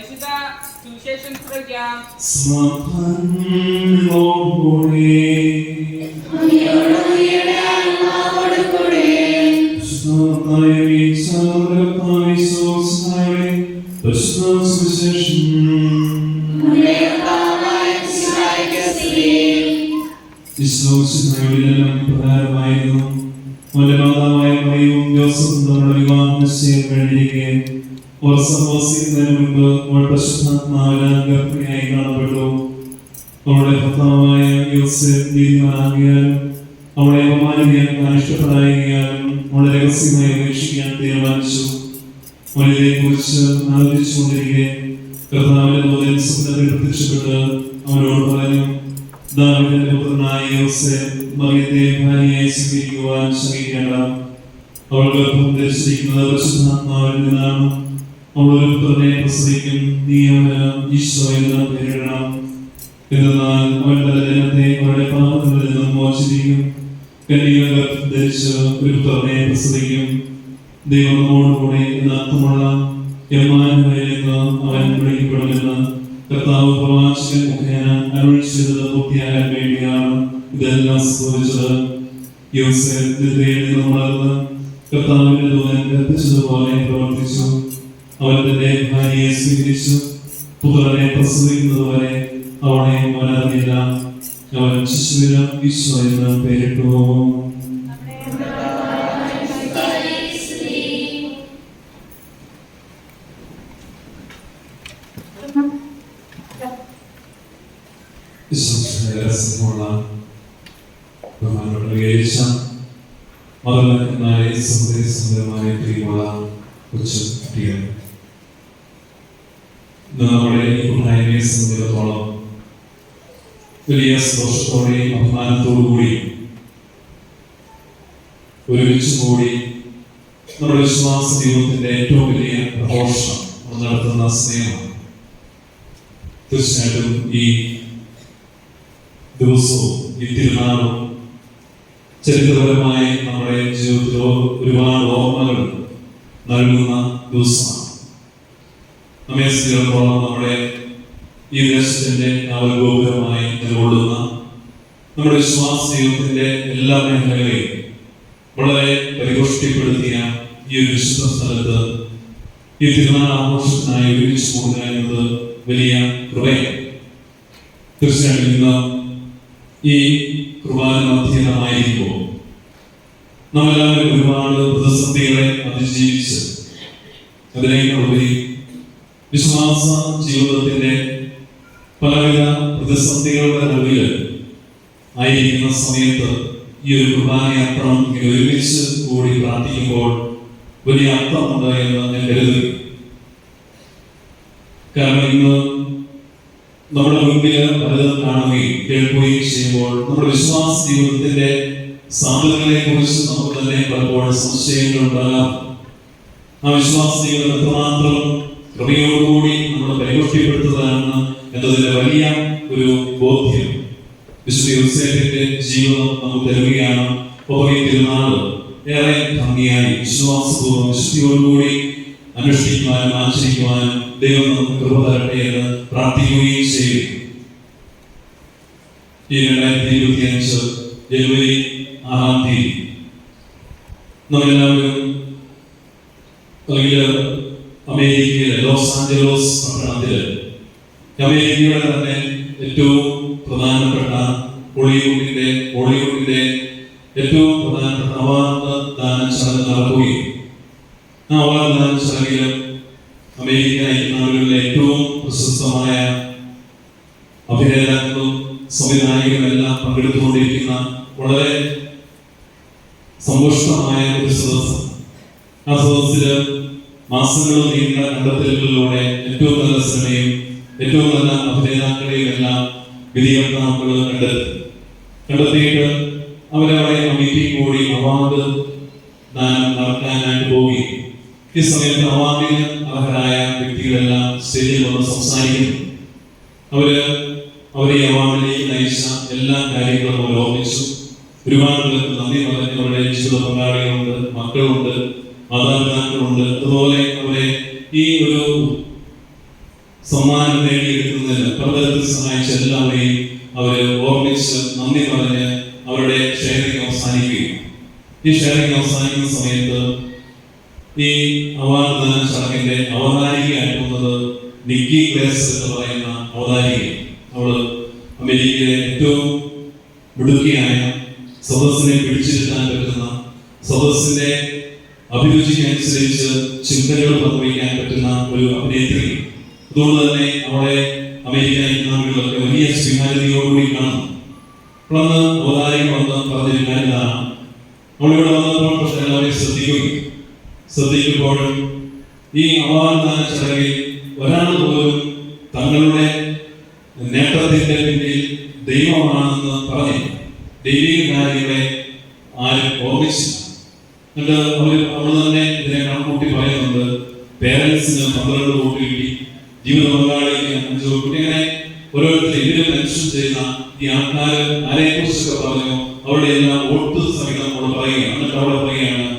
സുവിശേഷം തുടരാം യോസെഫ് നീതിമാനാകിയാലും അവളെ അപമാനിക്കാൻ ഇഷ്ടപ്പെടായികയാലും അവളെ രഹസ്യമായി ഉപേക്ഷിക്കാൻ തീരുമാനിച്ചു. അവളിനെ കുറിച്ച് ആലോചിച്ചുകൊണ്ടിരിക്കെ കർത്താവിന്റെ ദൂതൻ സ്വപ്നത്തിൽ പ്രത്യക്ഷപ്പെട്ട് അവനോട് പറഞ്ഞു ദാവിദിന്റെ പുത്രനായ യോസെഫ് മറിയത്തെ ഭാര്യയായി സ്വീകരിക്കുവാൻ ശ്രമിക്കേണ്ട. അവൾ ഗർഭം ധരിച്ചിരിക്കുന്നത് പരിശുദ്ധാത്മാവിൽ നിന്നാണ്. നീ അവന് ഈശോ എന്ന പേരിടണം. എന്നാൽ അവന്റെ ജനത്തെ കന്യക ഗർഭം ധരിച്ച് ഒരു പുത്രനെ പ്രസവിക്കും. ദൈവം നമ്മോടുകൂടെ എന്ന അർത്ഥമുള്ള എമ്മാനുവേൽ എന്ന് അവൻ വിളിക്കപ്പെടുമെന്ന് കർത്താവ് പ്രവാചകൻ മുഖേന ചെയ്തത് പൂർത്തിയാകാൻ വേണ്ടിയാണ് ഇതെല്ലാം സംഭവിച്ചത്. യോസേഫ് നിദ്രയിൽ നിന്ന് ഉണർന്ന് കർത്താവിന്റെ ദൂതൻ കൽപ്പിച്ചതുപോലെ പ്രവർത്തിച്ചു. അവൻ തന്റെ ഭാര്യയെ സ്വീകരിച്ചു. പുത്രനെ പ്രസവിക്കുന്നതുവരെ അവളെ അവനറിയില്ല അവൻ ശിശുവിന് ഈശോ എന്ന് പേരിട്ടു വിശ്വസിച്ചുള്ള ബഹുമാനപ്പെട്ട ഏഷ്യ മതനായ സഹോദരി സഹോദരന്മാരെ പ്രിയമുള്ള കൊച്ചു കുട്ടികൾ. ഇന്ന് നമ്മുടെ ഈ കുട്ടായ്മയെ സംബന്ധിച്ചിടത്തോളം വലിയ സന്തോഷത്തോടെയും അഭിമാനത്തോടുകൂടിയും ഒരുമിച്ച് കൂടി നമ്മുടെ വിശ്വാസ ജീവിതത്തിന്റെ ഏറ്റവും വലിയ പ്രഘോഷണം നടത്തുന്ന സ്നേഹമാണ് തീർച്ചയായിട്ടും ഈ ദിവസവും ഈ തിരുനാളും ചരിത്രപരമായി നമ്മുടെ ജീവിതത്തിൽ ഒരുപാട് ഓർമ്മകൾ നൽകുന്ന ദിവസമാണ്. നമ്മെ സ്ത്രീകളോളം നമ്മുടെ ഈ ദേശത്തിന്റെ നവഗോപുരമായി നിലകൊള്ളുന്ന നമ്മുടെ വിശ്വാസ ജീവിതത്തിന്റെ എല്ലാ മേഖലകളെയും വളരെ പരിപോഷ്ടിപ്പെടുത്തിയ ഈ ഒരു വിശുദ്ധ സ്ഥലത്ത് ഈ തിരുനാൾ ആഘോഷത്തിനായി ഒരുമിച്ച് കൂടുക എന്നത് വലിയ കൃപയാണ്. തീർച്ചയായിട്ടും ഇന്ന് ഈ കുർബാന മധ്യമായിരിക്കുമ്പോൾ നമ്മളെല്ലാവരും ഒരുപാട് പ്രതിസന്ധികളെ അതിജീവിച്ച് അതിനേക്കാളുപരി വിശ്വാസ ജീവിതത്തിന്റെ പലവിധ പ്രതിസന്ധികളുടെ നടുവിൽ ആയിരിക്കുന്ന സമയത്ത് ഈ ഒരു കുർബാന അർത്ഥം ഇങ്ങനെ ഒരുമിച്ച് കൂടി പ്രാർത്ഥിക്കുമ്പോൾ വലിയ അർത്ഥമുണ്ട് എന്ന് ഞാൻ കരുതി കാരണം ഇന്ന് നമ്മുടെ മുൻപിൽ പലതും കാണുകയും കേൾക്കുകയും ചെയ്യുമ്പോൾ നമ്മുടെ വിശ്വാസ ജീവിതത്തിന്റെ സാധ്യതകളെ കുറിച്ച് നമുക്ക് തന്നെ പലപ്പോഴും സംശയങ്ങൾ ഉണ്ടാകാം ആ വിശ്വാസ ജീവിതം എത്രമാത്രം കൃപയോടുകൂടി നമ്മൾ പരിപുഷ്ടിപ്പെടുത്തുന്നതാണ് എന്നതിന്റെ വലിയ ഒരു ബോധ്യം. വിശുദ്ധ യോസേഫിന്റെ ജീവിതം നമുക്ക് തരുകയാണ്. ഒപ്പം ഈ തിരുനാൾ ഏറെ ഭംഗിയായി വിശ്വാസപൂർവം വിശുദ്ധിയോടുകൂടി അനുഷ്ഠിക്കുവാനും ആചരിക്കുവാനും ദൈവം നമുക്ക് കൃപ തരട്ടെ എന്ന് പ്രാർത്ഥിക്കുകയും ചെയ്യും. ഈ രണ്ടായിരത്തി ഇരുപത്തി അഞ്ച് ജനുവരി ആറാം തീയതി നമ്മളെല്ലാവരും അല്ലെങ്കിൽ അമേരിക്കയിലെ ലോസ് ആഞ്ചലോസ് പട്ടണത്തിൽ അമേരിക്കയുടെ തന്നെ ഏറ്റവും പ്രധാനപ്പെട്ട ഹോളിവുഡിന്റെ ഹോളിവുഡിന്റെ ഏറ്റവും പ്രധാനപ്പെട്ട അവാർഡ് ദാന ചടങ്ങ് നടക്കുകയും ആ അവാർഡ് ദാന ചടങ്ങിലും അമേരിക്ക നാടുകളിലെ ഏറ്റവും പ്രശസ്തമായ അഭിനേതാക്കളും സംവിധായകരുമെല്ലാം പങ്കെടുത്തുകൊണ്ടിരിക്കുന്ന വളരെ സമ്പുഷ്ടമായ ഒരു സദസ് ആ സദസ്സിൽ മാസങ്ങൾ നീണ്ട കണ്ടെത്തലുകളിലൂടെ ഏറ്റവും നല്ല സിനിമയും ഏറ്റവും നല്ല അഭിനേതാക്കളെയും എല്ലാം വിധികർത്താക്കൾ കണ്ടെത്തി. കണ്ടെത്തിയിട്ട് അവരവിടെ മീറ്റിംഗ് കൂടി അവാർഡ് ദാനം നടത്താനായിട്ട് പോവുകയും ഈ സമയത്ത് അവാർഡിന് അർഹരായ വ്യക്തികളെല്ലാം സ്റ്റേജിൽ വന്ന് സംസാരിക്കുന്നു. അവർ അവരെ അവാർഡിലേക്ക് നയിച്ച എല്ലാ കാര്യങ്ങളും അവർ ഓർമ്മിച്ചു. ഒരുപാട് പേർക്ക് നന്ദി പറഞ്ഞു അവരുടെ ജീവിത പങ്കാളികളുണ്ട് മക്കളുണ്ട് മാതാപിതാക്കളുണ്ട്. അതുപോലെ അവരെ ഈ ഒരു സമ്മാനം നേടിയെടുക്കുന്നതിന് പ്രബലത്തിൽ സഹായിച്ച എല്ലാവരെയും അവരെ ഓർമ്മിച്ച് നന്ദി പറഞ്ഞ് അവരുടെ ഷെയറിംഗ് അവസാനിക്കുകയും ഈ ഷെയറിംഗ് അവസാനിക്കുന്ന സമയത്ത് ഈ അവാർഡ് ചടങ്ങിന്റെ അവതാരികയായിട്ടുള്ളത് നിക്കി ഗ്ലേസ് എന്ന് പറയുന്ന അവതാരിക അവൾ അമേരിക്കയിലെ ഏറ്റവും മിടുക്കിയായ സദസ്സിനെ പിടിച്ചിരുത്താൻ പറ്റുന്ന സദസ്സിന്റെ അഭിരുചിക്ക് അനുസരിച്ച് ചിന്തകൾ അതുകൊണ്ട് തന്നെ അവളെ അമേരിക്കൻ ഇക്കണോമികളൊക്കെ വലിയ സ്വീകാര്യതയോടുകൂടി കാണുന്നു അപ്പോഴന്ന് അവതാരിക വന്ന് പറഞ്ഞൊരു കാര്യമാണ്. നമ്മളിവിടെ വന്നപ്പോൾ പക്ഷെ എല്ലാവരെയും ശ്രദ്ധിക്കുകയും ശ്രദ്ധിക്കുമ്പോഴും ഈ അവാർദാന ചടങ്ങിൽ ഒരാൾ പോലും തങ്ങളുടെ നേട്ടത്തിന്റെ പിന്നിൽ ദൈവമാണെന്ന് പറഞ്ഞു ദൈവിക കാര്യങ്ങളെ ആരും ഓർമ്മിച്ചില്ല. എന്നിട്ട് അവർ അവൾ തന്നെ ഇതിനെ കണക്കൂട്ടി പറയുന്നുണ്ട്. പേരൻസിന് പന്ത്രണ്ട് കോടി ജീവിത പങ്കാളിക്ക് അഞ്ചു കോടി ഇങ്ങനെ മെൻഷൻ ചെയ്യുന്ന ഈ ആൾക്കാർ ആരെ കുറിച്ചൊക്കെ പറഞ്ഞു അവരുടെ എല്ലാം വോട്ട് സഹിതം നമ്മൾ പറയുകയാണ്. എന്നിട്ട് അവിടെ പറയുകയാണ്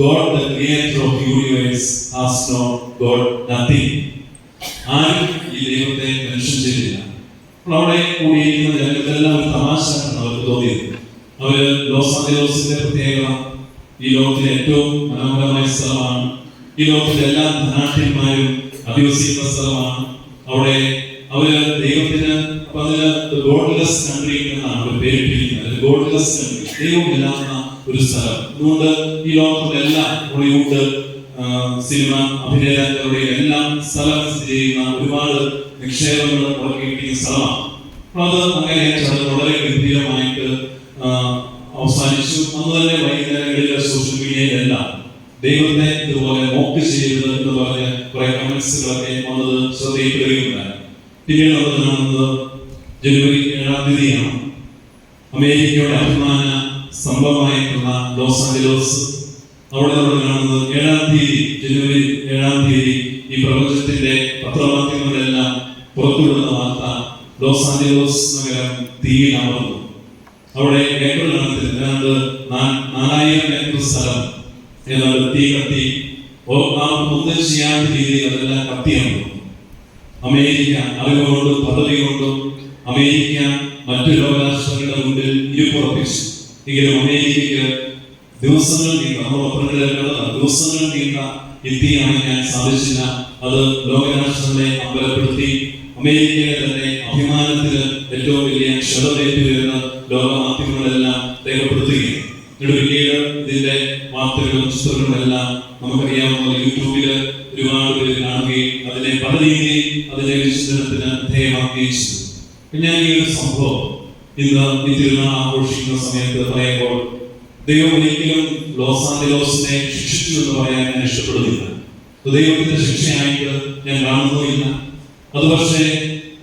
God, the creator of universe, has not got nothing. ആരും ഈ ദൈവത്തെ മെൻഷൻ ചെയ്തില്ല. അവിടെ കൂടിയിരിക്കുന്ന ജനങ്ങൾക്കെല്ലാം ഒരു തമാശയാണ് അവർക്ക് തോന്നിയത്. അവർ ലോസ് ആഞ്ചലോസിന്റെ പ്രത്യേകത ഈ ലോകത്തിലെ ഏറ്റവും മനോഹരമായ സ്ഥലമാണ്. ഈ ലോകത്തിലെ എല്ലാ ധനാഠ്യന്മാരും അധിവസിക്കുന്ന സ്ഥലമാണ് അവിടെ അവർ ദൈവത്തിന് അതിന് ഗോഡ്ലെസ് കൺട്രി എന്നാണ് അവർ പേരിട്ടിരിക്കുന്നത് ഗോഡ്ലെസ് കൺട്രി ദൈവമില്ലാത്ത ഒരു സ്ഥലം. അതുകൊണ്ട് ഈ ലോകത്തിലെല്ലാം ഹോളിവുഡ് സിനിമ അഭിനേതാക്കളുടെ എല്ലാം സ്ഥലം സ്ഥിതി ചെയ്യുന്ന ഒരുപാട് നിക്ഷേപങ്ങൾ മുടക്കിയിരിക്കുന്ന സ്ഥലമാണ്. അത് അങ്ങനെ ചടങ്ങ് വളരെ ഗംഭീരമായിട്ട് അവസാനിച്ചു. അന്ന് തന്നെ വൈകുന്നേരങ്ങളിലെ സോഷ്യൽ മീഡിയയിലെല്ലാം ദൈവത്തെ ഇതുപോലെ മോക്ക് ചെയ്യരുത് എന്ന് പറഞ്ഞ് കുറെ കമന്റ്സുകളൊക്കെ വന്നത് ശ്രദ്ധയിൽപ്പെടുകയുണ്ടായി. പിന്നീട് കാണുന്നത് ജനുവരി ഏഴാം തീയതിയാണ്. അമേരിക്കയുടെ അഭിമാന സംഭവമായിട്ടുള്ള ലോസ് ആഞ്ചലോസ്. അവിടെ നമ്മൾ കാണുന്നത് ഏഴാം തീയതി ജനുവരി ഏഴാം തീയതി ഈ പ്രപഞ്ചത്തിന്റെ പത്രമാധ്യമങ്ങളെല്ലാം പുറത്തുവിടുന്ന വാർത്ത ലോസ് ആഞ്ചലോസ് നഗരം തീയിൽ അവിടെ ഏതാണ്ട് തീ കത്തി ആ ഒന്നും ചെയ്യാത്ത രീതിയിൽ അതെല്ലാം കത്തിയാണ് അമേരിക്ക അറിവ് പദവി കൊണ്ടും അമേരിക്ക മറ്റു ലോകരാഷ്ട്രങ്ങളുടെ മുന്നിൽ ഇരുപ്പുറപ്പിച്ചു എങ്കിലും അമേരിക്കയ്ക്ക് ദിവസങ്ങൾ നീണ്ട നമ്മൾ ഒപ്പനത്തിലേക്കുള്ള ദിവസങ്ങൾ നീണ്ട ഞാൻ സാധിച്ചില്ല. അത് ലോകരാഷ്ട്രങ്ങളെ അമ്പലപ്പെടുത്തി അമേരിക്കയിലെ തന്നെ അഭിമാനത്തിന് ഏറ്റവും വലിയ ക്ഷതമേറ്റു എന്ന് ലോകമാധ്യമങ്ങളെല്ലാം നമുക്കറിയാവുന്ന യൂട്യൂബിൽ ഒരുപാട് പേര് കാണുകയും അതിനെ പല രീതിയിൽ അതിനെ വിശദനത്തിന് ധേയമാക്കുകയും ചെയ്തു. ഞാൻ ഈ ഒരു സംഭവം ഇന്ന് ഈ തിരുനാൾ ആഘോഷിക്കുന്ന സമയത്ത് പറയുമ്പോൾ ദൈവം ഒരിക്കലും ലോസ് ശിക്ഷിച്ചു എന്ന് പറയാൻ ഞാൻ ഇഷ്ടപ്പെടുന്നില്ല. ദൈവത്തിന്റെ ശിക്ഷയായിട്ട് ഞാൻ കാണുന്നുമില്ല അത് പക്ഷേ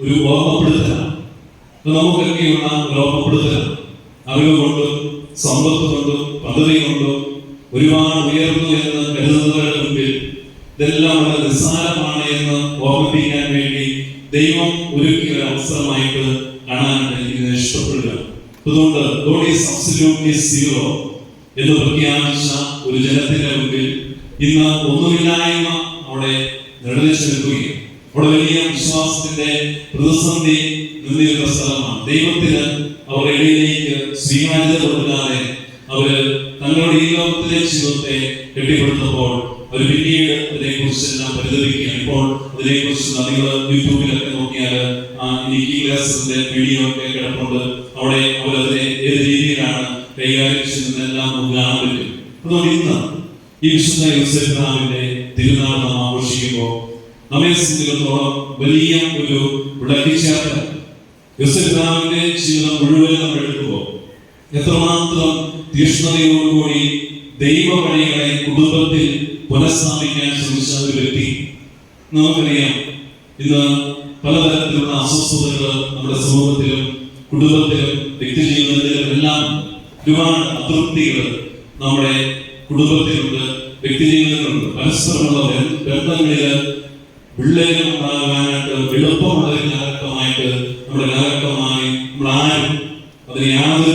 ഒരു ഓർമ്മപ്പെടുത്തലാണ് നമുക്കൊക്കെയുള്ള ഒരു ഓർമ്മപ്പെടുത്തലാണ് അറിവ് കൊണ്ടും സമ്പത്ത് കൊണ്ടും പദ്ധതി കൊണ്ടും ഒരുപാട് ഉയർന്നു എന്ന് കരുതുന്നവരുടെ മുമ്പിൽ ഇതെല്ലാം വളരെ നിസ്സാരമാണ് എന്ന് ഓർമ്മിപ്പിക്കാൻ വേണ്ടി ദൈവം ഒരുക്കിയ ഒരു അവസരമായിട്ട് കാണാൻ എനിക്ക് ഇഷ്ടപ്പെടുക. അതുകൊണ്ട് ഗോഡ് ഈസ് അബ്സല്യൂട്ട്ലി സീറോ എന്ന് പ്രഖ്യാപിച്ച ഒരു ജനത്തിന്റെ മുമ്പിൽ ഇന്ന് ഒന്നുമില്ലായ്മ അവിടെ നിഴലിച്ചു നിൽക്കുകയും അവിടെ വലിയ വിശ്വാസത്തിന്റെ പ്രതിസന്ധി നിന്നിരുന്ന സ്ഥലമാണ്. ദൈവത്തിന് അവർ ഇടയിലേക്ക് സ്വീകാര്യത കൊടുക്കാതെ അവർ ലോകത്തിലെ ജീവിതത്തെ കെട്ടിപ്പടുത്തപ്പോൾ അവർ പിന്നീട് അതിനെക്കുറിച്ചെല്ലാം പരിതപിക്കുകയാണ് ഇപ്പോൾ അതിനെക്കുറിച്ച് നിങ്ങൾ യൂട്യൂബിലൊക്കെ നോക്കിയാൽ എനിക്ക് നിക്കി ഗ്ലാസിന്റെ വീഡിയോ ഒക്കെ കിടപ്പുണ്ട്. അവിടെ അവരതിനെ ഏത് രീതിയിലാണ് കൈകാര്യം ചെയ്യുന്നതെല്ലാം നമുക്ക് കാണാൻ പറ്റും. അതുകൊണ്ട് ഇന്ന് ഈ വിശുദ്ധ യോസെഫിന്റെ തിരുനാൾ നാം ആഘോഷിക്കുമ്പോൾ നമ്മെ സംബന്ധിച്ചിടത്തോളം വലിയ ഒരു വിളക്കിച്ചേർത്ത യോസെഫിന്റെ ജീവിതം മുഴുവൻ നമ്മൾ എടുക്കുമ്പോൾ എത്രമാത്രം തീഷ്ണതയോടുകൂടി ദൈവ വഴികളെ കുടുംബത്തിൽ പുനഃസ്ഥാപിക്കാൻ ശ്രമിച്ച ഒരു വ്യക്തി നമുക്കറിയാം ഇന്ന് പലതരത്തിലുള്ള അസ്വസ്ഥതകൾ നമ്മുടെ സമൂഹത്തിലും കുടുംബത്തിലും വ്യക്തിജീവിതത്തിലും എല്ലാം ഒരുപാട് അതൃപ്തികൾ നമ്മുടെ കുടുംബത്തിലുണ്ട് വ്യക്തിജീവിതത്തിലുണ്ട് പരസ്പരമുള്ള ബന്ധ- ബന്ധങ്ങളിൽ പിള്ളേരും ഉണ്ടാകാനായിട്ട് എളുപ്പമുള്ള ഒരു കാലഘട്ടമായിട്ട് നമ്മുടെ കാലഘട്ടമായി നമ്മൾ ആരും അതിന് യാതൊരു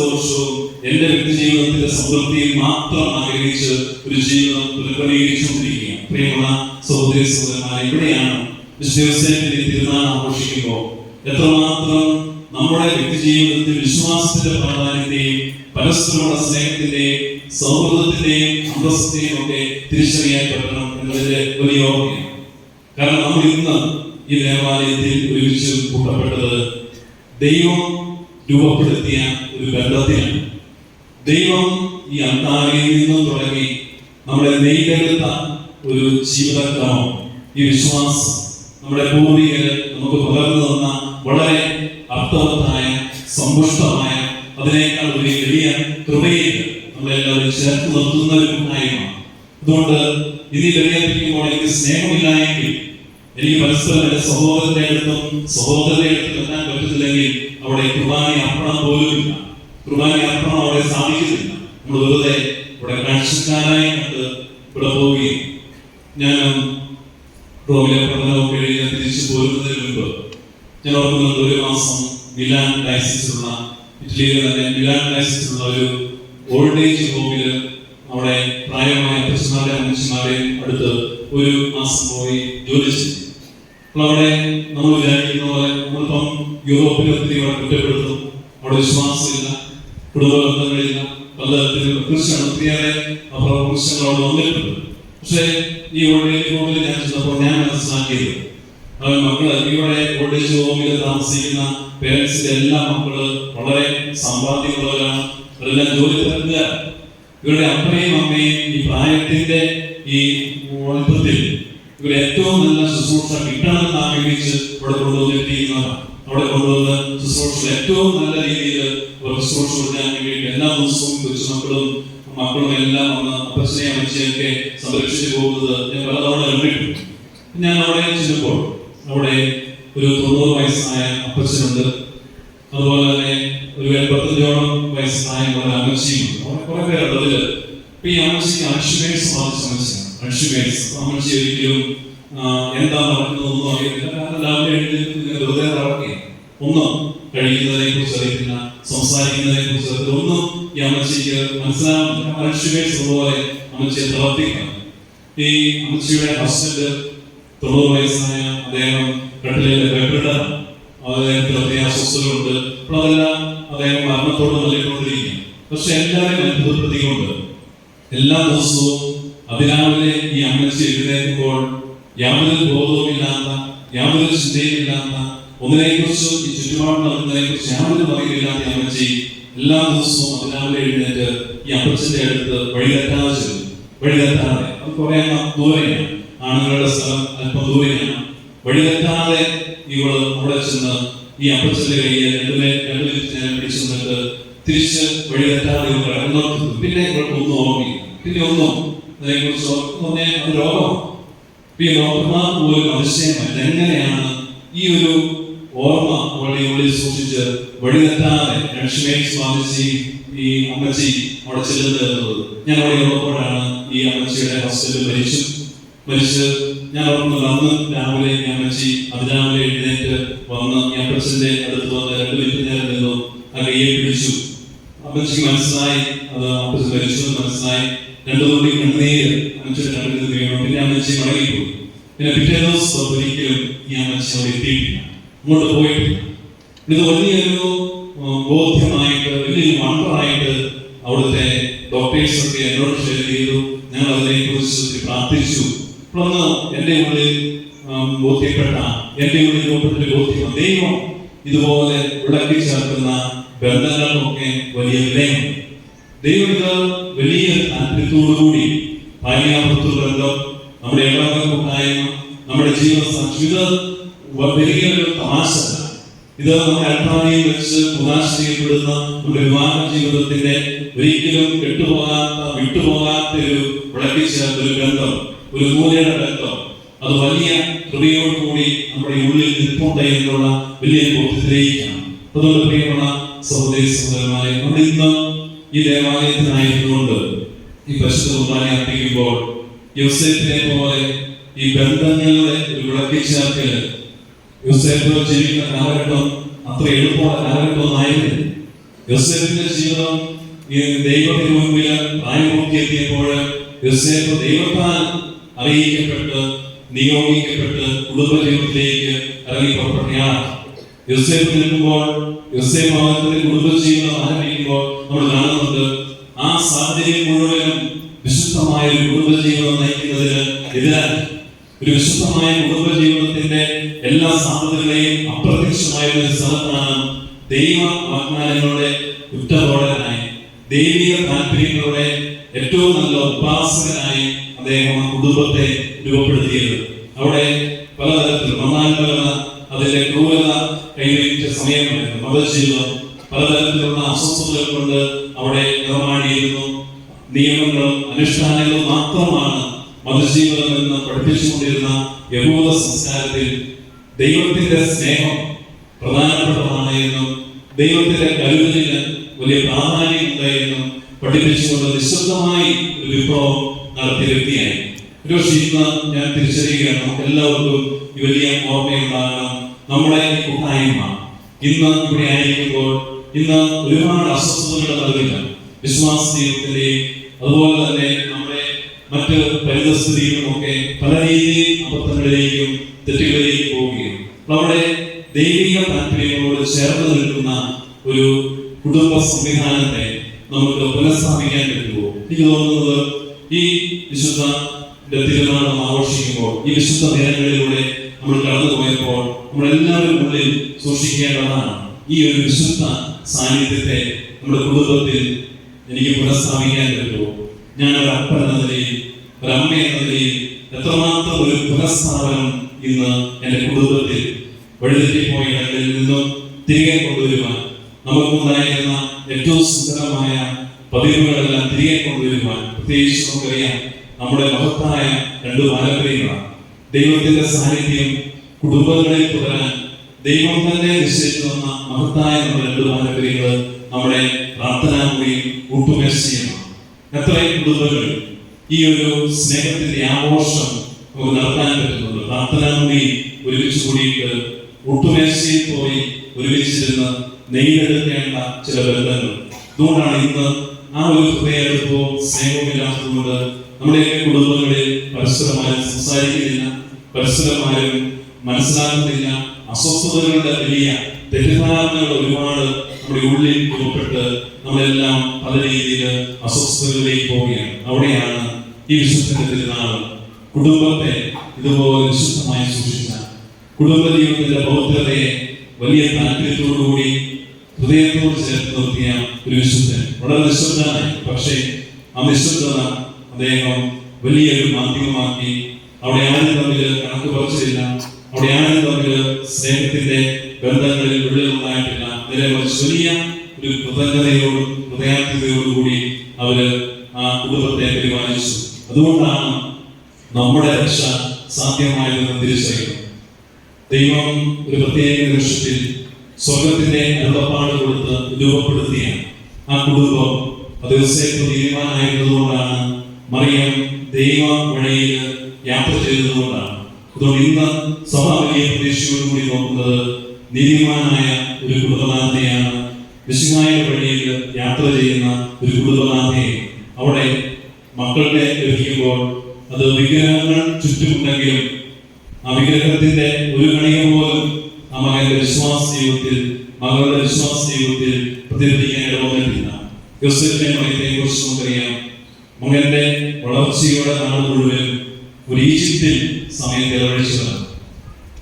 സന്തോഷവും എന്റെ വ്യക്തി ജീവിതത്തിന്റെ സമൃദ്ധിയിൽ മാത്രം ആഗ്രഹിച്ച് ഒരു ജീവിതം പുനഃക്രമീകരിച്ചുകൊണ്ടിരിക്കുകയാണ്. പ്രിയമുള്ള സഹോദരി സഹോദരന്മാരെ ഇവിടെയാണ് വിശ്വസേനത്തിന്റെ തിരുനാൾ ആഘോഷിക്കുമ്പോൾ എത്രമാത്രം നമ്മുടെ വ്യക്തി ജീവിതത്തിൽ വിശ്വാസത്തിന്റെ പ്രാധാന്യത്തെയും പരസ്പരമുള്ള സ്നേഹത്തിന്റെയും സൗഹൃദത്തിന്റെയും അന്തസ്സത്തെയും ഒക്കെ തിരിച്ചറിയാൻ പറ്റണം എന്നതിന്റെ വലിയ ഓർമ്മയാണ്. കാരണം നമ്മൾ ഇന്ന് ഈ ദേവാലയത്തിൽ ഒരുമിച്ച് കൂട്ടപ്പെട്ടത് ദൈവം രൂപപ്പെടുത്തിയ ഒരു ബന്ധത്തിലാണ്. ദൈവം ഈ അന്താരയിൽ നിന്നും തുടങ്ങി നമ്മളെ നെയ്തെടുത്ത ഒരു ജീവിതക്രമം ഈ വിശ്വാസം നമ്മുടെ ഭൂമിയിൽ നമുക്ക് പകർന്നു തന്ന വളരെ അർത്ഥവത്തായ സമ്പുഷ്ടമായ അതിനേക്കാൾ ഒരു വലിയ കൃപയിൽ നമ്മളെല്ലാവരും ചേർത്ത് നിർത്തുന്ന ഒരു കൂട്ടായ്മ അതുകൊണ്ട് ഇനി ബലിയർപ്പിക്കുമ്പോൾ എനിക്ക് സ്നേഹമില്ലായെങ്കിൽ എനിക്ക് പരസ്പരം എന്റെ സഹോദരന്റെ അടുത്തും സഹോദരന്റെ അടുത്തും എത്താൻ പറ്റുന്നില്ലെങ്കിൽ അവിടെ കുർബാന അർപ്പണം പോലുമില്ല കുർബാന അർപ്പണം അവിടെ സാധിക്കുന്നില്ല നമ്മൾ വെറുതെ ഇവിടെ കാഴ്ചക്കാരായി കണ്ട് ഇവിടെ പോവുകയും ഞാൻ റോമിലെ പഠനമൊക്കെ എഴുതി തിരിച്ചു പോരുന്നതിന് മുമ്പ് ഞാൻ ഓർക്കുന്നുണ്ട് ഒരു മാസം മിലാൻ ഡയസിസിലുള്ള ഇറ്റലിയിൽ തന്നെ മിലാൻ ഡയസിസിലുള്ള ഒരു ഓൾഡ് ഏജ് ഹോമിൽ അവിടെ പ്രായമായ അച്ഛന്മാരെ അമ്മച്ചിമാരെയും അടുത്ത് ഒരു മാസം പോയി ജോലി ചെയ്തു. അവിടെ നമ്മൾ വിചാരിക്കുന്ന പോലെ നമ്മളിപ്പം യൂറോപ്പിൽ ഒത്തിരി അവിടെ കുറ്റപ്പെടുത്തും. അവിടെ വിശ്വാസമില്ല കുടുംബ പലതരത്തിൽ പ്രശ്നമാണ് ഒത്തിരിയേറെ അവിടെ വന്നിട്ടുണ്ട്. പക്ഷേ ഈ ഓൾഡേജ് ഹോമിൽ ഞാൻ ചെന്നപ്പോൾ ഞാൻ മനസ്സിലാക്കിയത് മക്കൾ ഇവിടെ ഓൾഡേജ് ഹോമിൽ താമസിക്കുന്ന പേരൻസിന്റെ എല്ലാ മക്കൾ വളരെ സമ്പാദ്യമുള്ളവരാണ്. അവരെല്ലാം ജോലി തിരഞ്ഞാൽ ഇവരുടെ അപ്പനെയും അമ്മയും ഈ പ്രായത്തിന്റെ ഈ ഓണത്തിൽ ഇവർ ഏറ്റവും നല്ല ശുശ്രൂഷ കിട്ടണമെന്ന് ആഗ്രഹിച്ച് ഇവിടെ കൊണ്ടുവന്നിരിക്കുന്നവരാണ് അവിടെ കൊണ്ടുവന്ന് ശുശ്രൂഷ ഏറ്റവും നല്ല രീതിയിൽ ശുശ്രൂഷ കൊടുക്കാൻ വേണ്ടി എല്ലാ ദിവസവും കൊച്ചു മക്കളും മക്കളും എല്ലാം വന്ന് അപ്പച്ചനെ അമ്മച്ചയൊക്കെ സംരക്ഷിച്ചു പോകുന്നത് ഞാൻ പലതവണ കണ്ടിട്ടുണ്ട്. ഞാൻ അവിടെ ചെല്ലുമ്പോൾ അവിടെ ഒരു തൊണ്ണൂറ് വയസ്സായ അപ്പച്ചനുണ്ട്. അതുപോലെ തന്നെ ഒരു എൺപത്തഞ്ചോളം വയസ്സായ അമ്മച്ചിയും അവിടെ കുറെ ഇപ്പൊ ഈ അമ്മച്ചിക്ക് അൺഷുമേഴ്സ് ബാധിച്ച അമ്മച്ചിയാണ് നമ്മൾ ആ, എന്താ നടക്കുന്നതൊന്നും അറിയത്തില്ല. കാരണം രാവിലെ വെറുതെ നടക്കുകയാണ് ഒന്നും കഴിക്കുന്നതിനെ കുറിച്ച് അറിയത്തില്ല സംസാരിക്കുന്നതിനെ കുറിച്ച് അറിയത്തില്ല. ഒന്നും ഈ അമ്മച്ചിക്ക് മനസ്സിലാവുന്നില്ല അൺഷുമേഴ്സ് പോലെ അമ്മച്ചിയെ പ്രവർത്തിക്കണം ഈ അമ്മച്ചിയുടെ ഹസ്ബൻഡ് തൊണ്ണൂറ് വയസ്സായ അദ്ദേഹം കട്ടിലെ വെപ്പിടാണ് അദ്ദേഹത്തിന് പ്രത്യേക അസ്വസ്ഥതകളുണ്ട്. അപ്പോൾ അതെല്ലാം അദ്ദേഹം മരണത്തോട് നൽകിക്കൊണ്ടിരിക്കുകയാണ് പക്ഷെ എല്ലാവരും അത്ഭുതപ്പെടുത്തിക്കൊണ്ട് എല്ലാ ദിവസവും അതിരാവിലെ ഈ അമ്മച്ചി എഴുന്നേൽക്കുമ്പോൾ യാതൊരു ബോധവുമില്ലാത്ത യാതൊരു ചിന്തയുമില്ലാത്ത ഒന്നിനെക്കുറിച്ചും ഈ ചുറ്റുപാട് നടന്നതിനെ കുറിച്ച് യാതൊരു പറയുകയില്ലാത്ത അമ്മച്ചി എല്ലാ ദിവസവും അതിരാവിലെ എഴുന്നേറ്റ് ഈ അമ്മച്ചിന്റെ അടുത്ത് വഴിതെറ്റാതെ ചെല്ലും. വഴിതെറ്റാതെ. അത് കുറെ ദൂരെയാണ്. ആണുങ്ങളുടെ സ്ഥലം അല്പം ദൂരെയാണ്. വഴിതെറ്റാതെ ഇവൾ അവിടെ ചെന്ന് ഈ അപ്പച്ചന്റെ കയ്യിൽ രണ്ടുപേരെ രണ്ടു മിനിറ്റ് നേരം പിടിച്ചു നിന്നിട്ട് തിരിച്ച് വഴിതെറ്റാതെ ഇവൾ കിടന്നോട്ട് പിന്നെ ഇവൾക്ക് ഒന്നും ഓർമ്മിക്കും പിന്നെ ഒന്നും ഇപ്പൊ ഈ ഡോക്ടർമാർക്ക് പോലും അതിശയമല്ല എങ്ങനെയാണ് ഈ ഒരു ഓർമ്മ അവളുടെ ഉള്ളിൽ സൂക്ഷിച്ച് വഴിതെറ്റാതെ ലക്ഷ്മിയെ സ്വാമിജി ഈ അമ്മച്ചി അവിടെ ചെല്ലുന്നത് ഞാൻ അവിടെ ഉള്ളപ്പോഴാണ് ഈ അമ്മച്ചിയുടെ ഹോസ്റ്റലിൽ മരിച്ചു മരിച്ച് ഞാൻ ഓർക്കുന്നത് അന്ന് രാവിലെ ഈ അമ്മച്ചി അതിരാവിലെ എഴുന്നേറ്റ് വന്ന് ഞാൻ അപ്പച്ചന്റെ അടുത്ത് വന്ന് രണ്ട് മിനിറ്റ് നേരം നിന്നു ആ കയ്യെ പിടിച്ചു അമ്മച്ചിക്ക് മനസ്സിലായി അത് മരിച്ചു മനസ്സിലായി. രണ്ടു തുള്ളി കണ്ണീര് നിന്ന് വീണു പിന്നെ അമ്മച്ചി മടങ്ങിപ്പോയി പിന്നെ പിറ്റേ ദിവസം ഒരിക്കലും ഈ അമ്മച്ചി അവിടെ എത്തിയിട്ടില്ല. അങ്ങോട്ട് പോയിട്ടില്ല. ഇത് വലിയൊരു ബോധ്യമായിട്ട് വലിയൊരു വണ്ടറായിട്ട് അവിടുത്തെ ഡോക്ടേഴ്സൊക്കെ എന്നോട് ഷെയർ ചെയ്തു. ഞങ്ങൾ അതിനെ കുറിച്ച് പ്രാർത്ഥിച്ചു. അപ്പോഴൊന്ന് എന്റെ ഉള്ളിൽ ബോധ്യപ്പെട്ട എന്റെ ഉള്ളിൽ രൂപപ്പെട്ട ബോധ്യം ദൈവം ഇതുപോലെ വിളക്കി ചേർക്കുന്ന ബന്ധങ്ങൾക്കൊക്കെ വലിയ വിലയുണ്ട്. ദൈവം വലിയ താല്പര്യത്തോടുകൂടി ഭാര്യാഭർത്തൃ ബന്ധം നമ്മുടെ ഇടവക കൂട്ടായ്മ നമ്മുടെ ജീവ ഇത് വലിയൊരു തമാശല്ല ഇത് നമ്മുടെ അൽത്താനയിൽ വെച്ച് ഉദാശ ചെയ്യപ്പെടുന്ന നമ്മുടെ വിവാഹ ജീവിതത്തിന്റെ ഒരിക്കലും കെട്ടുപോകാത്ത വിട്ടുപോകാത്ത ഒരു വിളക്കി ചേർത്ത ഒരു ബന്ധം ഒരു മൂലയുടെ ബന്ധം അത് വലിയ കൃപയോടുകൂടി നമ്മുടെ ഉള്ളിൽ നിൽപ്പുണ്ട് എന്നുള്ള വലിയ ബോധ്യത്തിലേക്കാണ് അതുകൊണ്ട് പ്രിയമുള്ള സഹോദരി സഹോദരന്മാരെ നമ്മൾ ഇന്ന് ഈ ദേവാലയത്തിനായിരുന്നുകൊണ്ട് ഈ പരിശുദ്ധ കുർബാന അർപ്പിക്കുമ്പോൾ യോസേഫിനെ പോലെ ഈ ബന്ധങ്ങളുടെ ഒരു വിളക്കി ചേർക്കൽ യോസേഫ് ജീവിക്കുന്ന കാലഘട്ടം അത്ര എളുപ്പമുള്ള കാലഘട്ടമൊന്നായിരുന്നു യോസേഫിന്റെ ജീവിതം ഈ ദൈവത്തിന് മുൻപിൽ പ്രായപൂർത്തിയെത്തിയപ്പോൾ യോസേഫ് ദൈവത്താൽ അറിയിക്കപ്പെട്ട് നിയോഗിക്കപ്പെട്ട് കുടുംബജീവിതത്തിലേക്ക് ഇറങ്ങി പുറപ്പെട്ടയാൾ യോസേഫ് നിൽക്കുമ്പോൾ യോസേഫ് ഭവനത്തിൽ കുടുംബജീവിതം ആരംഭിക്കുമ്പോൾ നമ്മൾ കാണുന്നുണ്ട് ആ സാഹചര്യം മുഴുവനും വിശുദ്ധമായ ഒരു കുടുംബജീവിതം നയിക്കുന്നതിന് എതിരാണ് ഒരു വിശുദ്ധമായ കുടുംബജീവിതത്തിന്റെ എല്ലാ സാധ്യതകളെയും അപ്രത്യക്ഷമായ ഒരു സ്ഥലത്താണ് ദൈവ വാഗ്ദാനങ്ങളുടെ ഉറ്റതോടനായി ദൈവിക താല്പര്യങ്ങളുടെ ഏറ്റവും നല്ല ഉപാസകനായി അദ്ദേഹം ആ കുടുംബത്തെ രൂപപ്പെടുത്തിയത്. അവിടെ செய்வார் അബദ്ധങ്ങളിലേക്കും തെറ്റുകളിലേക്കും പോവുകയും നമ്മുടെ ദൈവിക താല്പര്യങ്ങളോട് ചേർന്ന് നിൽക്കുന്ന ഒരു കുടുംബ സംവിധാനത്തെ നമുക്ക് പുനഃസ്ഥാപിക്കാൻ പറ്റുമോ? എനിക്ക് തോന്നുന്നത് ഈ വിശുദ്ധ തിരുനാളം ആഘോഷിക്കുമ്പോൾ ഈ വിശുദ്ധ നേരങ്ങളിലൂടെ നമ്മൾ കടന്നു പോയപ്പോൾ നമ്മളെല്ലാവരും ഉള്ളിൽ സൂക്ഷിക്കേണ്ടതാണ് ഈ ഒരു വിശുദ്ധ സാന്നിധ്യത്തെ നമ്മുടെ കുടുംബത്തിൽ എനിക്ക് പുനഃസ്ഥാപിക്കാൻ പറ്റുമോ? ഞാൻ ഒരു അപ്പൻ എന്ന നിലയിൽ ഒരു അമ്മ എന്ന നിലയിൽ എത്രമാത്രം ഒരു പുനഃസ്ഥാപനം ഇന്ന് എന്റെ കുടുംബത്തിൽ വഴിതെറ്റിപ്പോയ ഇടങ്ങളിൽ നിന്നും തിരികെ കൊണ്ടുവരുവാൻ നമുക്കുണ്ടായിരുന്ന ഏറ്റവും സുന്ദരമായ പതിവുകളെല്ലാം തിരികെ കൊണ്ടുവരുവാൻ പ്രത്യേകിച്ച് നമുക്കറിയാം നമ്മുടെ മഹത്തായ രണ്ട് പാരമ്പര്യങ്ങളാണ് ദൈവത്തിന്റെ സാന്നിധ്യം കുടുംബങ്ങളിൽ തുടരാൻ ദൈവം തന്നെ നിശ്ചയിച്ചു തന്ന മഹത്തായ നമ്മുടെ രണ്ട് പാരമ്പര്യങ്ങൾ നമ്മുടെ പ്രാർത്ഥനാമുറിയും കൂട്ടുമേശയുമാണ് എത്രയും കുടുംബങ്ങൾ ഈ ഒരു സ്നേഹത്തിന്റെ ആഘോഷം നടത്താൻ പറ്റുന്നുണ്ട്. പ്രാർത്ഥനാമുറി ഒരുമിച്ച് കൂടിയിട്ട് ഒട്ടുമേശയിൽ പോയി ഒരുമിച്ചിരുന്ന് നെയ്തെടുക്കേണ്ട ചില ബന്ധങ്ങൾ. അതുകൊണ്ടാണ് ഇന്ന് ആ ഒരു ഹൃദയമെടുപ്പവും സ്നേഹമില്ലാത്തതുകൊണ്ട് നമ്മുടെ കുടുംബങ്ങളിൽ പരസ്പരമായും സംസാരിക്കുന്നില്ല പരസ്പരമായും മനസ്സിലാക്കുന്നില്ല. അസ്വസ്ഥതകളുടെ വലിയ തെറ്റിദ്ധാരണകൾ ഒരുപാട് നമ്മുടെ ഉള്ളിൽ രൂപപ്പെട്ട് നമ്മളെല്ലാം പല രീതിയിൽ അസ്വസ്ഥതകളിലേക്ക് പോവുകയാണ്. അവിടെയാണ് ഈ വിശുദ്ധന്റെ തിരുനാൾ കുടുംബത്തെ ഇതുപോലെ വിശുദ്ധമായി സൂക്ഷിച്ച കുടുംബ ജീവിതത്തിലെ ബൗദ്ധതയെ വലിയ താല്പര്യത്തോടുകൂടി ഹൃദയത്തോട് ചേർത്ത് നിർത്തിയ ഒരു വിശുദ്ധൻ. വളരെ നിശബ്ദനായി. പക്ഷേ ആ നിശബ്ദത അദ്ദേഹം വലിയൊരു മാധ്യമമാക്കി. അവിടെ ആരും തമ്മിൽ കണക്ക് പറച്ചില്ല. അവിടെ ആരും തമ്മിൽ സ്നേഹത്തിന്റെ ബന്ധങ്ങളിൽ ഉള്ളിലുണ്ടായിട്ടില്ല. നേരെ മറിച്ച് വലിയ ഒരു കൃതജ്ഞതയോടും അതുകൊണ്ടാണ് നമ്മുടെ രക്ഷ സാധ്യമായതെന്ന് തിരിച്ചറിയുന്നത്. ദൈവം ഒരു പ്രത്യേക നിമിഷത്തിൽ സ്വർഗത്തിന്റെ അരുളപ്പാട് കൊടുത്ത് രൂപപ്പെടുത്തിയാണ്. ആ കുടുംബം അത് തീരുമാനമായിരുന്നതുകൊണ്ടാണ് മറിയം ദൈവ വഴിയിൽ യാത്ര ചെയ്തതുകൊണ്ടാണ്. അതുകൊണ്ട് ഇന്ന് സഭ വലിയ പ്രതീക്ഷയോടുകൂടി നോക്കുന്നത് നീതിമാനായ ഒരു കുടുംബനാഥനെയാണ്. വിശുദ്ധായ വഴിയിൽ യാത്ര ചെയ്യുന്ന ഒരു കുടുംബനാഥയെ അവിടെ മക്കളുടെ ലഭിക്കുമ്പോൾ അത് വിഗ്രഹങ്ങൾ ചുറ്റുമുണ്ടെങ്കിലും ആ വിഗ്രഹത്തിന്റെ ഒരു കണിക പോലും ആ മകന്റെ വിശ്വാസ ജീവിതത്തിൽ മകളുടെ വിശ്വാസ ജീവിതത്തിൽ പ്രതിഫലിക്കാൻ ഇടവന്നിട്ടില്ല. യോസഫിന്റെ മകനെ കുറിച്ച് നമുക്കറിയാം. മകന്റെ വളർച്ചയുടെ നാൾ മുഴുവൻ ഒരു ഈജിപ്തിൽ സമയം ചെലവഴിച്ചതാണ്.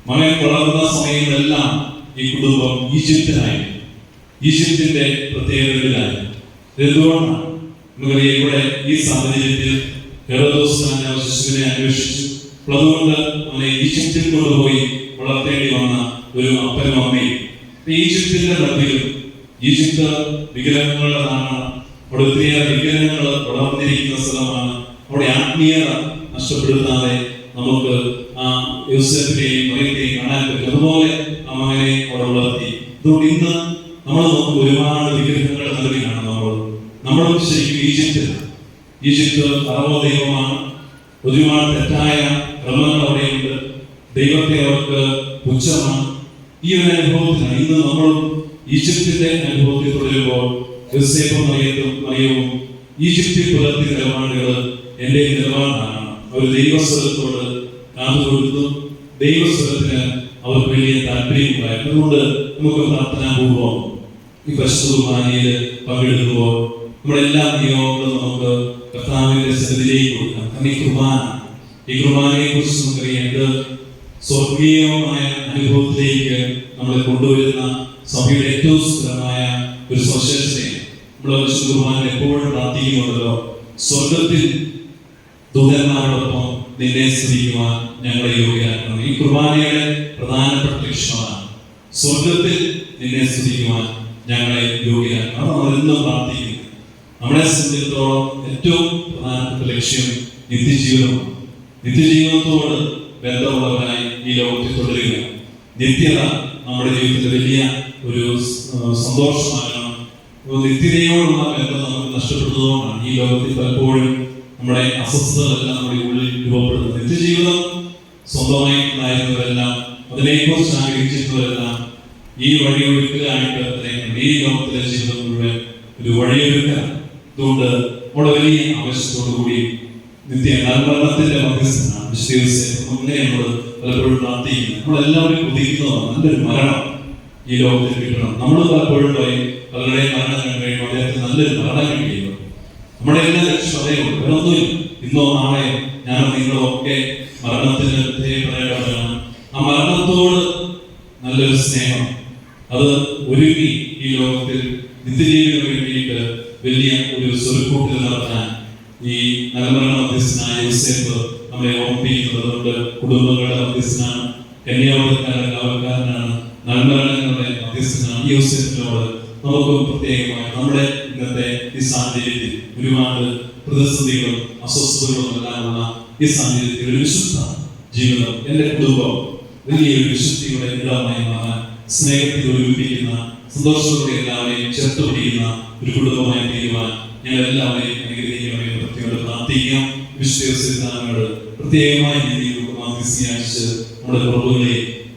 മകൻ വളർന്ന സമയങ്ങളെല്ലാം ഈ കുടുംബം ഈജിപ്തിനായി ഈജിപ്തിന്റെ പ്രത്യേകതകളിലായി. എന്തുകൊണ്ടാണ്? ഇവിടെ ഈ സാഹചര്യത്തിൽ ഹെറോദോസ് രാജാവ് ശിശുവിനെ അന്വേഷിച്ചു. അതുകൊണ്ട് അവനെ ഈജിപ്തിൽ കൊണ്ടുപോയി വളർത്തേണ്ടി വന്ന ഒരു അപ്പനും അമ്മയും. ഈജിപ്തിന്റെ നദിയിലും ഈജിപ്ത് വിഗ്രഹങ്ങളുടെ നാടാണ്. അവിടെ ഒത്തിരിയേറെ വിഗ്രഹങ്ങൾ വളർന്നിരിക്കുന്ന സ്ഥലമാണ്. അവിടെ ആത്മീയത നഷ്ടപ്പെടുത്താതെ നമുക്ക് ആ യൂസഫിനെയും മറിയത്തെയും കാണാൻ പറ്റും. അതുപോലെ ആ മകനെ അവിടെ വളർത്തി. അതുകൊണ്ട് ഇന്ന് നമ്മൾ നോക്കുമ്പോൾ ഒരുപാട് വിഗ്രഹങ്ങൾ നൽകിയാണ് നമ്മൾ നമ്മളും ശരിക്കും ഈജിപ്തിലാണ്. ഈജിപ്ത് അറവോ ദൈവമാണ്. ഒരുപാട് തെറ്റായ ക്രമങ്ങൾ അവിടെയുണ്ട്. ദൈവത്തെ അവർക്ക് പുച്ഛമാണ്. ഈ ഒരു അനുഭവത്തിന് ഇന്ന് നമ്മൾ ഈജിപ്തിന്റെ അനുഭവത്തിൽ തുടരുമ്പോൾ ക്രിസ്തേപ്പും മറിയത്തും മറിയവും ഈജിപ്തിൽ പുലർത്തിയ നിലപാടുകൾ എന്റെ നിലപാടാണ്. അവർ ദൈവസ്വരത്തോട് കാതുകൊടുത്തു ദൈവസ്വരത്തിന് അവർക്ക് വലിയ താല്പര്യമുണ്ടായിരുന്നു അതുകൊണ്ട് നമുക്ക് പ്രാർത്ഥനാപൂർവം ഈ പരിശുദ്ധ കുർബാനയിൽ പങ്കെടുക്കുമ്പോൾ നമ്മുടെ എല്ലാ നിയോഗങ്ങളും നമുക്ക് കർത്താവിന്റെ സന്നിധിയിലേക്ക് കൊടുക്കാം കാരണം ഈ കുർബാന. ഈ കുർബാനയെ കുറിച്ച് നമുക്കറിയാം ഇത് സ്വർഗീയമായ അനുഭവത്തിലേക്ക് നമ്മളെ കൊണ്ടുവരുന്ന സഭയുടെ ഏറ്റവും സുന്ദരമായ ഒരു സവിശേഷതയാണ്. എപ്പോഴും പ്രാർത്ഥിക്കുന്നുണ്ടല്ലോ സ്വർഗത്തിൽ ദൂതന്മാരോടൊപ്പം നിന്നെ സ്തുതിക്കുവാൻ ഞങ്ങളെ യോഗ്യരാക്കണം. ഈ കുർബാനയുടെ പ്രധാനപ്പെട്ട ലക്ഷ്യമാണ് സ്വർഗത്തിൽ നിന്നെ സ്തുതിക്കുവാൻ ഞങ്ങളെ യോഗ്യരാക്കണം. നമ്മൾ എന്നും പ്രാർത്ഥിക്കുന്നു നമ്മളെ സംബന്ധിച്ചിടത്തോളം ഏറ്റവും പ്രധാനപ്പെട്ട ലക്ഷ്യം നിത്യജീവനമാണ്. നിത്യജീവനത്തോട് ബന്ധമുള്ളവരായി ഈ ലോകത്തിൽ തുടരുക. നിത്യത നമ്മുടെ ജീവിതത്തിൽ വലിയ ഒരു സന്തോഷമാകണം. നിത്യതയോടുള്ള ബന്ധം നമുക്ക് നഷ്ടപ്പെടുന്നതുകൊണ്ടാണ് ഈ ലോകത്തിൽ പലപ്പോഴും നമ്മുടെ അസ്വസ്ഥതകളെല്ലാം നമ്മുടെ ഉള്ളിൽ രൂപപ്പെടുന്നത്. നിത്യജീവിതം സ്വന്തമായി അതിനെക്കുറിച്ച് ആഗ്രഹിച്ചിരുന്നവരെല്ലാം ഈ വഴിയൊരുക്കലായിട്ട് അദ്ദേഹം ഈ ലോകത്തിലെ ജീവിതം മുഴുവൻ ഒരു വഴിയൊരുക്കലാണ് അതുകൊണ്ട് നമ്മുടെ വലിയ ആവേശത്തോടു കൂടി നിത്യ മരണത്തിന്റെ മധ്യസ്ഥനാണ്. മുന്നേ നമ്മൾ പലപ്പോഴും പ്രാർത്ഥിക്കുന്നത് നമ്മളെല്ലാവരും കൊതിക്കുന്നതാണ്. നല്ലൊരു മരണം ഈ ലോകത്തിൽ കിട്ടണം. നമ്മൾ പലപ്പോഴും പോയി പലരുടെയും മരണം കഴിയുമ്പോൾ അദ്ദേഹത്തിന് നല്ലൊരു മരണം കിട്ടിയല്ലോ. നമ്മുടെ എല്ലാ ലക്ഷ്യം ഉള്ളൂ ഇന്നോ നാളെയോ ഞാനോ നിങ്ങളോ ഒക്കെ മരണത്തിന് വിധേയപ്പെടേണ്ടവരാണ് ആ മരണത്തോട് നല്ലൊരു സ്നേഹം. അത് ഒരുങ്ങി ഈ ലോകത്തിൽ നിത്യജീവിതം വേണ്ടിയിട്ട് വലിയ ഒരു സ്വരുക്കൂട്ടിൽ നടത്താൻ ഈ നലമരണ മധ്യസ്ഥനായ യുസേഫ് നമ്മളെ ഓർമ്മിപ്പിക്കുന്നത് കൊണ്ട് കുടുംബങ്ങളുടെ മധ്യസ്ഥനാണ് കന്യാവധക്കാരൻ കാവൽക്കാരനാണ് നന്മരണങ്ങളുടെ മധ്യസ്ഥനാണ് യുസേഫിനോട് നമുക്ക് പ്രത്യേകമായി നമ്മുടെ ഇന്നത്തെ ഈ സാഹചര്യത്തിൽ ഒരുപാട് പ്രതിസന്ധികളും അസ്വസ്ഥതകളും എല്ലാമുള്ള ഈ സാഹചര്യത്തിൽ ഒരു വിശുദ്ധ ജീവിതം എന്റെ കുടുംബം വലിയൊരു വിശുദ്ധിയുടെ ഇടമായി മാറാൻ സ്നേഹത്തിൽ ഒരുമിപ്പിക്കുന്ന സന്തോഷത്തോടെ എല്ലാവരെയും ചേർത്ത് പിടിക്കുന്ന ഒരു തീരുമാനം. ഞങ്ങളെല്ലാവരെയും അനുഗ്രഹിക്കണമെന്ന് പ്രത്യേകം പ്രാർത്ഥിക്കാം. വിശ്വ പ്രത്യേകമായ രീതിയിൽ മാധ്യസ്ഥിയാച്ച് നമ്മുടെ കുറവുകളെയും